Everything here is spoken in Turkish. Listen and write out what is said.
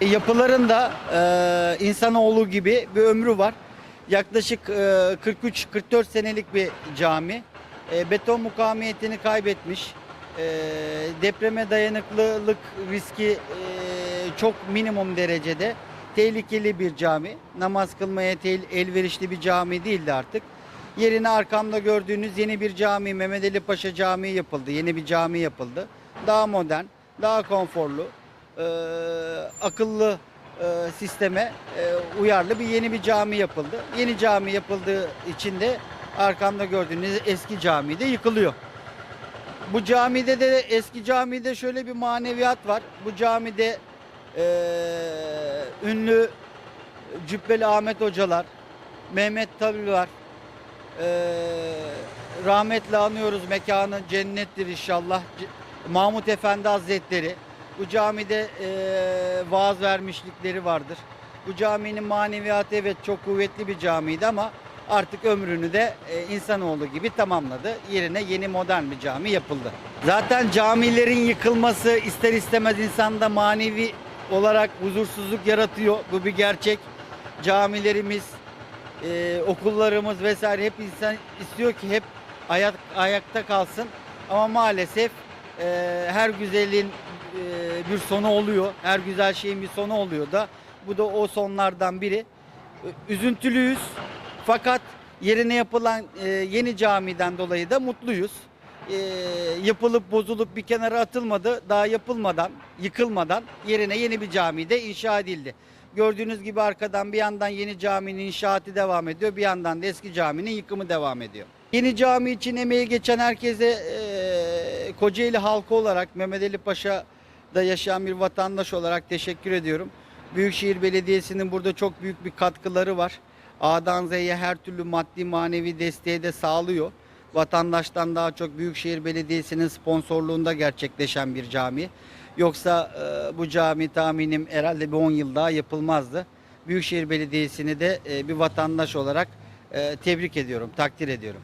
Yapıların da e, insanoğlu gibi bir ömrü var. Yaklaşık e, 43-44 senelik bir cami. E, beton mukavemiyetini kaybetmiş. E, depreme dayanıklılık riski e, çok minimum derecede. Tehlikeli bir cami. Namaz kılmaya elverişli bir cami değildi artık. Yerine arkamda gördüğünüz yeni bir cami, Mehmet Ali Paşa Camii yapıldı. Yeni bir cami yapıldı. Daha modern, daha konforlu, e, akıllı e, sisteme e, uyarlı bir yeni bir cami yapıldı. Yeni cami yapıldığı için de arkamda gördüğünüz eski cami de yıkılıyor. Bu camide de eski camide şöyle bir maneviyat var. Bu camide e, ünlü Cübbeli Ahmet hocalar, Mehmet Tabi var. E, rahmetle anıyoruz mekanı cennettir inşallah. Mahmut Efendi Hazretleri. Bu camide e, vaaz vermişlikleri vardır. Bu caminin maneviyatı evet çok kuvvetli bir camiydi ama artık ömrünü de e, insanoğlu gibi tamamladı. Yerine yeni modern bir cami yapıldı. Zaten camilerin yıkılması ister istemez insanda manevi olarak huzursuzluk yaratıyor. Bu bir gerçek. Camilerimiz, e, okullarımız vesaire hep insan istiyor ki hep ayak, ayakta kalsın. Ama maalesef e, her güzelliğin e, bir sonu oluyor. Her güzel şeyin bir sonu oluyor da. Bu da o sonlardan biri. Üzüntülüyüz. Fakat yerine yapılan e, yeni camiden dolayı da mutluyuz. E, yapılıp bozulup bir kenara atılmadı. Daha yapılmadan, yıkılmadan yerine yeni bir cami de inşa edildi. Gördüğünüz gibi arkadan bir yandan yeni caminin inşaatı devam ediyor. Bir yandan da eski caminin yıkımı devam ediyor. Yeni cami için emeği geçen herkese e, Kocaeli halkı olarak Mehmet Ali Paşa'da yaşayan bir vatandaş olarak teşekkür ediyorum. Büyükşehir Belediyesi'nin burada çok büyük bir katkıları var. A'dan Z'ye her türlü maddi manevi desteği de sağlıyor. Vatandaştan daha çok Büyükşehir Belediyesi'nin sponsorluğunda gerçekleşen bir cami. Yoksa e, bu cami tahminim herhalde bir 10 yıl daha yapılmazdı. Büyükşehir Belediyesi'ni de e, bir vatandaş olarak e, tebrik ediyorum, takdir ediyorum.